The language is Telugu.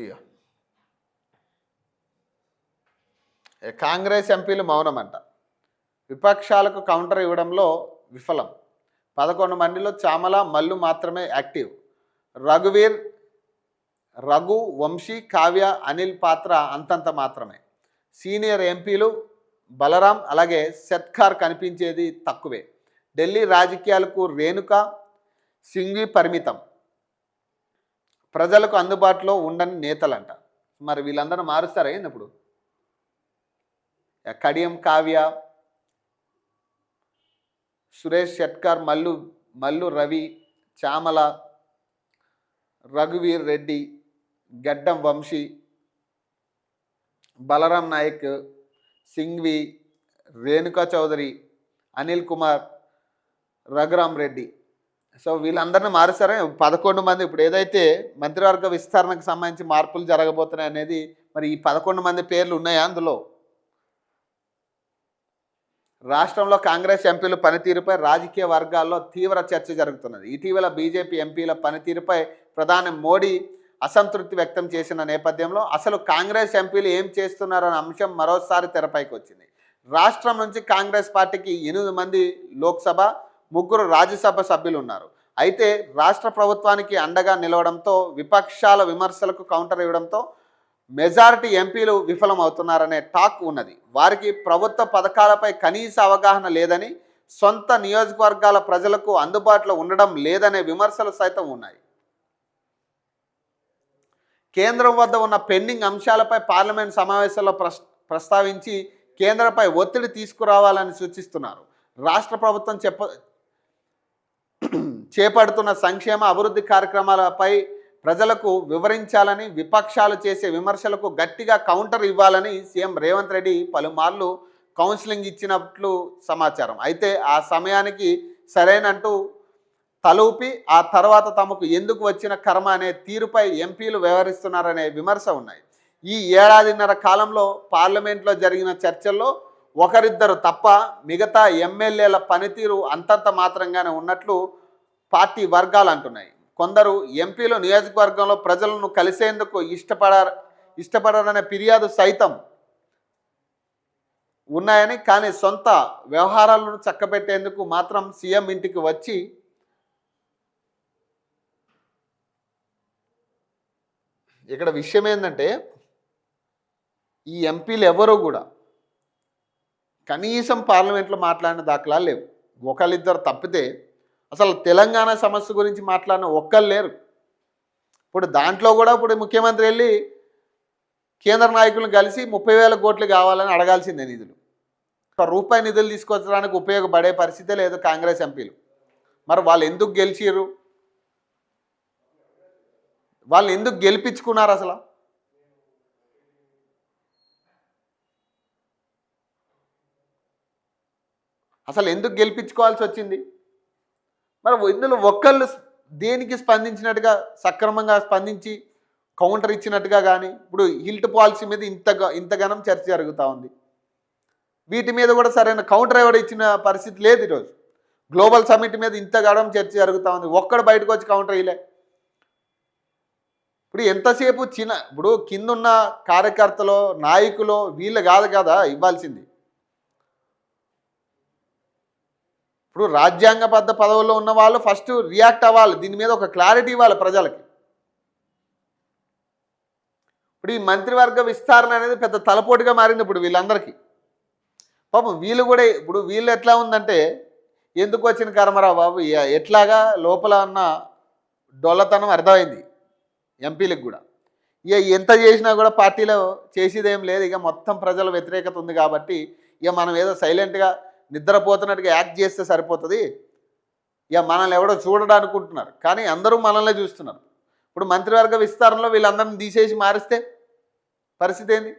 ఇక కాంగ్రెస్ ఎంపీలు మౌనమంట. విపక్షాలకు కౌంటర్ ఇవ్వడంలో విఫలం. పదకొండు మందిలో చామల మల్లు మాత్రమే యాక్టివ్. రఘువీర్ రఘు వంశీ కావ్య అనిల్ పాత్ర అంతంత మాత్రమే. సీనియర్ ఎంపీలు బలరాం అలాగే సత్కార్ కనిపించేది తక్కువే. ఢిల్లీ రాజకీయాలకు రేణుక సింగి పరిమితం. ప్రజలకు అందుబాటులో ఉండని నేతలంట. మరి వీళ్ళందరూ మారుస్తారా ఏంది ఇప్పుడు? కడియం కావ్య సురేష్ షెట్కర్ మల్లు మల్లు రవి చామల రఘువీర్ రెడ్డి గడ్డం వంశీ బలరాం నాయక్ సింఘ్వి రేణుకా చౌదరి అనిల్ కుమార్ రఘురామ్ రెడ్డి. సో వీళ్ళందరినీ మారుస్తారా? పదకొండు మంది ఇప్పుడు ఏదైతే మంత్రివర్గ విస్తరణకు సంబంధించి మార్పులు జరగబోతున్నాయి అనేది మరి ఈ పదకొండు మంది పేర్లు ఉన్నాయా అందులో? రాష్ట్రంలో కాంగ్రెస్ ఎంపీల పనితీరుపై రాజకీయ వర్గాల్లో తీవ్ర చర్చ జరుగుతున్నది. ఇటీవల బీజేపీ ఎంపీల పనితీరుపై ప్రధాని మోడీ అసంతృప్తి వ్యక్తం చేసిన నేపథ్యంలో అసలు కాంగ్రెస్ ఎంపీలు ఏం చేస్తున్నారనే అంశం మరోసారి తెరపైకి వచ్చింది. రాష్ట్రం నుంచి కాంగ్రెస్ పార్టీకి ఎనిమిది మంది లోక్సభ ముగ్గురు రాజ్యసభ సభ్యులు ఉన్నారు అయితే రాష్ట్ర ప్రభుత్వానికి అండగా నిలవడంతో విపక్షాల విమర్శలకు కౌంటర్ ఇవ్వడంతో మెజారిటీ ఎంపీలు విఫలమవుతున్నారనే టాక్ ఉన్నది. వారికి ప్రభుత్వ పథకాలపై కనీస అవగాహన లేదని సొంత నియోజకవర్గాల ప్రజలకు అందుబాటులో ఉండడం లేదనే విమర్శలు సైతం ఉన్నాయి. కేంద్రం వద్ద ఉన్న పెండింగ్ అంశాలపై పార్లమెంట్ సమావేశంలో ప్రస్ ప్రస్తావించి కేంద్రంపై ఒత్తిడి తీసుకురావాలని సూచిస్తున్నారు. రాష్ట్ర ప్రభుత్వం చెప్ప చేపడుతున్న సంక్షేమ అభివృద్ధి కార్యక్రమాలపై ప్రజలకు వివరించాలని విపక్షాలు చేసే విమర్శలకు గట్టిగా కౌంటర్ ఇవ్వాలని సీఎం రేవంత్ రెడ్డి పలుమార్లు కౌన్సిలింగ్ ఇచ్చినట్లు సమాచారం. అయితే ఆ సమయానికి సరైనంటూ తలూపి ఆ తర్వాత తమకు ఎందుకు వచ్చిన కర్మ అనే తీరుపై ఎంపీలు వ్యవహరిస్తున్నారనే విమర్శ ఉన్నాయి. ఈ ఏడాదిన్నర కాలంలో పార్లమెంట్లో జరిగిన చర్చల్లో ఒకరిద్దరు తప్ప మిగతా ఎమ్మెల్యేల పనితీరు అంతంత మాత్రంగానే ఉన్నట్లు పార్టీ వర్గాలు అంటున్నాయి. కొందరు ఎంపీలు నియోజకవర్గంలో ప్రజలను కలిసేందుకు ఇష్టపడ ఇష్టపడరనే ఫిర్యాదు సైతం ఉన్నాయని కానీ సొంత వ్యవహారాలను చక్కబెట్టేందుకు మాత్రం సీఎం ఇంటికి వచ్చి ఇక్కడ విషయం ఏంటంటే ఈ ఎంపీలు ఎవరూ కూడా కనీసం పార్లమెంట్లో మాట్లాడిన దాఖలాలు లేవు. ఒకళ్ళిద్దరు తప్పితే అసలు తెలంగాణ సమస్య గురించి మాట్లాడిన ఒక్కరు లేరు. ఇప్పుడు దాంట్లో కూడా ఇప్పుడు ముఖ్యమంత్రి వెళ్ళి కేంద్ర నాయకులను కలిసి ముప్పై వేల కోట్లు కావాలని అడగాల్సిందే నిధులు. ఒక రూపాయి నిధులు తీసుకొచ్చడానికి ఉపయోగపడే పరిస్థితే లేదు కాంగ్రెస్ ఎంపీలు. మరి వాళ్ళు ఎందుకు గెలిచిర్రు? వాళ్ళు ఎందుకు గెలిపించుకున్నారు అసలు? అసలు ఎందుకు గెలిపించుకోవాల్సి వచ్చింది? మరి ఇందులో ఒక్కళ్ళు దేనికి స్పందించినట్టుగా సక్రమంగా స్పందించి కౌంటర్ ఇచ్చినట్టుగా కానీ ఇప్పుడు హిల్ట్ పాలసీ మీద ఇంతగా ఇంతగానం చర్చ జరుగుతూ ఉంది. వీటి మీద కూడా సరైన కౌంటర్ ఎవరు ఇచ్చిన పరిస్థితి లేదు ఈరోజు. గ్లోబల్ సమిట్ మీద ఇంతగానం చర్చ జరుగుతూ ఉంది. ఒక్కడు బయటకు వచ్చి కౌంటర్ ఇలే ఇప్పుడు ఎంతసేపు చిన్న ఇప్పుడు కిందున్న కార్యకర్తలో నాయకులు వీళ్ళు కాదు కదా ఇవ్వాల్సింది. ఇప్పుడు రాజ్యాంగబద్ధ పదవుల్లో ఉన్న వాళ్ళు ఫస్ట్ రియాక్ట్ అవ్వాలి. దీని మీద ఒక క్లారిటీ ఇవ్వాలి ప్రజలకి. ఇప్పుడు ఈ మంత్రివర్గ విస్తరణ అనేది పెద్ద తలపోటుగా మారింది ఇప్పుడు వీళ్ళందరికీ. పాపం వీళ్ళు కూడా ఇప్పుడు వీళ్ళు ఎట్లా ఉందంటే ఎందుకు వచ్చిన కర్మరావు బాబు? ఎట్లాగా లోపల ఉన్న డొల్లతనం అర్థమైంది ఎంపీలకు కూడా. ఇక ఎంత చేసినా కూడా పార్టీలో చేసేదేం లేదు. ఇక మొత్తం ప్రజల వ్యతిరేకత ఉంది కాబట్టి ఇక మనం ఏదో సైలెంట్గా నిద్రపోతున్నట్టుగా యాక్ట్ చేస్తే సరిపోతుంది. ఇక మనల్ని ఎవడో చూడడానుకుంటున్నారు. కానీ అందరూ మనల్నే చూస్తున్నారు. ఇప్పుడు మంత్రివర్గ విస్తరణలో వీళ్ళందరిని తీసేసి మారిస్తే పరిస్థితి ఏంది?